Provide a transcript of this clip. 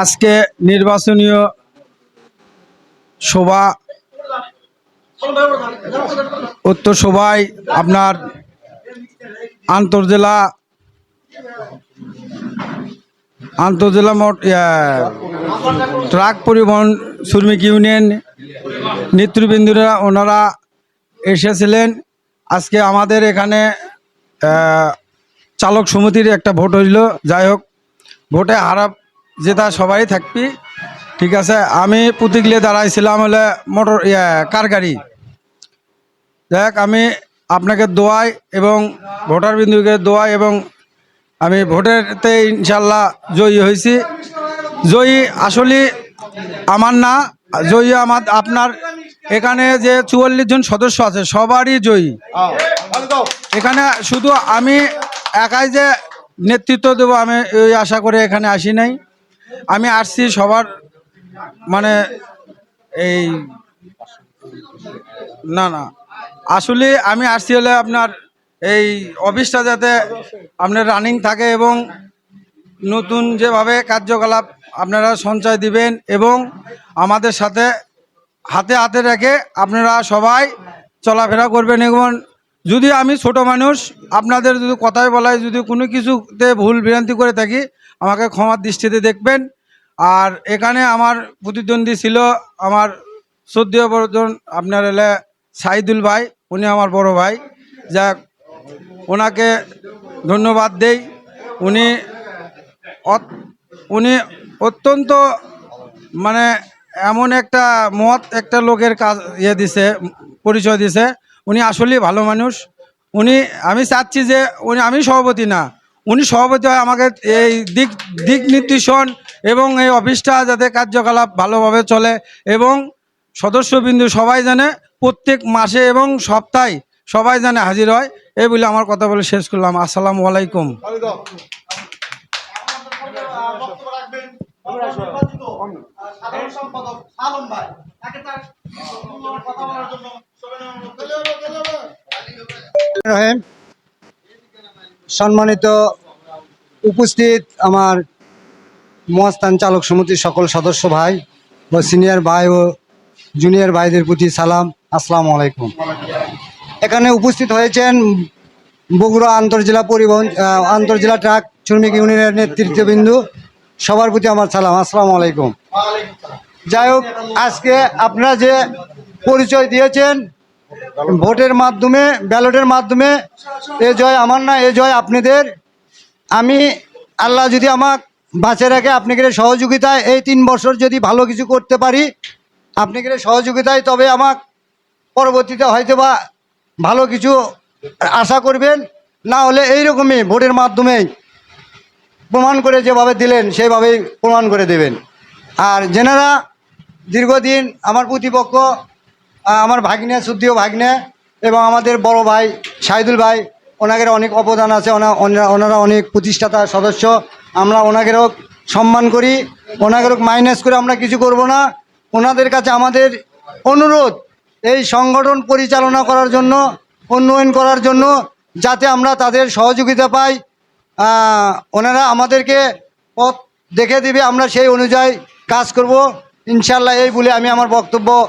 আজকে নির্বাচনীয় সভা, উত্তর সভায় আপনার আন্তর্জেলা আন্তর্জেলা মোট ট্রাক পরিবহন শ্রমিক ইউনিয়ন নেতৃবৃন্দরা, ওনারা এসেছিলেন। আজকে আমাদের এখানে চালক সমিতির একটা ভোট হইল। যাই হোক ভোটে হারাপ জেতা সবাই থাকবি। ঠিক আছে আমি পুতিকলে দাঁড়াইছিলাম হলে মোটর ইয়া কার গাড়ি? দেখ আমি আপনাকে দোয়াই এবং ভোটার বিন্দুকে দোয়াই এবং আমি ভোটেরতে ইনশাল্লাহ জয়ী হয়েছি। জয়ী আসলে আমার না জয়ী আমার আপনার এখানে যে চুয়াল্লিশ জন সদস্য আছে সবারই জয়ী। এখানে শুধু আমি একাই যে নেতৃত্ব দেবো, আমি ওই আশা করে এখানে আসি নাই। আমি আসছি সবার মানে এই, না না। আসলে আমি আসছি হলে আপনার এই অফিসটা যাতে আপনার রানিং থাকে এবং নতুন যেভাবে কার্যকলাপ আপনারা সঞ্চয় দিবেন এবং আমাদের সাথে হাতে হাতে রেখে আপনারা সবাই চলাফেরা করবেন এবং যদি আমি ছোট মানুষ, আপনাদের যদি কথায় বলায় যদি কোনো কিছুতে ভুল ভ্রান্তি করে থাকি, আমাকে ক্ষমার দৃষ্টিতে দেখবেন। আর এখানে আমার প্রতিদ্বন্দ্বী ছিল আমার শ্রদ্ধেয় বর্জন আপনার এলে সাইদুল ভাই, উনি আমার বড় ভাই। যাক, ওনাকে ধন্যবাদ দেই। উনি উনি অত্যন্ত মানে এমন একটা মত, একটা লোকের কাজ ইয়ে দিছে, পরিচয় দিছে। উনি আসলেই ভালো মানুষ। উনি, আমি চাচ্ছি যে উনি, আমি সভাপতি না। উনি সভাপতি হয় আমাকে এই দিক দিক নির্দেশন এবং এই অফিসটা যাতে কার্যকলাপ ভালোভাবে চলে এবং সদস্যবিন্দু সবাই জানে প্রত্যেক মাসে এবং সপ্তাহে সবাই জানে হাজির হয়। এই বলে আমার কথা বলে শেষ করলাম। আসসালামু আলাইকুম। সম্পাদক ভাই তাকে তার কথা বলার জন্য সম্মানিত উপস্থিত আমার মহাস্থান চালক সমিতির সকল সদস্য ভাই ও সিনিয়র ভাই ও জুনিয়র ভাইদের প্রতি সালাম, আসসালামু আলাইকুম। এখানে উপস্থিত হয়েছেন বগুড়া আন্তর্জেলা পরিবহন আন্তর্জেলা ট্রাক শ্রমিক ইউনিয়নের নেতৃত্ববিন্দু, সবার প্রতি আমার সালাম, আসসালামু আলাইকুম। যাই হোক, আজকে আপনারা যে পরিচয় দিয়েছেন ভোটের মাধ্যমে, ব্যালটের মাধ্যমে, এ জয় আমার না, এ জয় আপনাদের। আমি, আল্লাহ যদি আমাক বাঁচে রাখে আপনাকে সহযোগিতায় এই তিন বছর যদি ভালো কিছু করতে পারি আপনাকে সহযোগিতায় তবে আমাক পরবর্তীতে হয়তো বা ভালো কিছু আশা করবেন। না হলে এইরকমই ভোটের মাধ্যমেই প্রমাণ করে যেভাবে দিলেন, সেইভাবেই প্রমাণ করে দেবেন। আর যেনারা দীর্ঘদিন আমার প্রতিপক্ষ আমার ভাগ্নে সুদ্দীয় ভাগ্নে এবং আমাদের বড় ভাই শাহিদুল ভাই, ওনাদের অনেক অবদান আছে, ওনা ওনা- ওনারা অনেক প্রতিষ্ঠাতা সদস্য। আমরা ওনাদেরও সম্মান করি, ওনাদেরও মাইনাস করে আমরা কিছু করব না। ওনাদের কাছে আমাদের অনুরোধ, এই সংগঠন পরিচালনা করার জন্য, উন্নয়ন করার জন্য, যাতে আমরা তাদের সহযোগিতা পাই। ওনারা আমাদেরকে পথ দেখে দিবে, আমরা সেই অনুযায়ী কাজ করব। ইনশাল্লাহ এই বলে আমি আমার বক্তব্য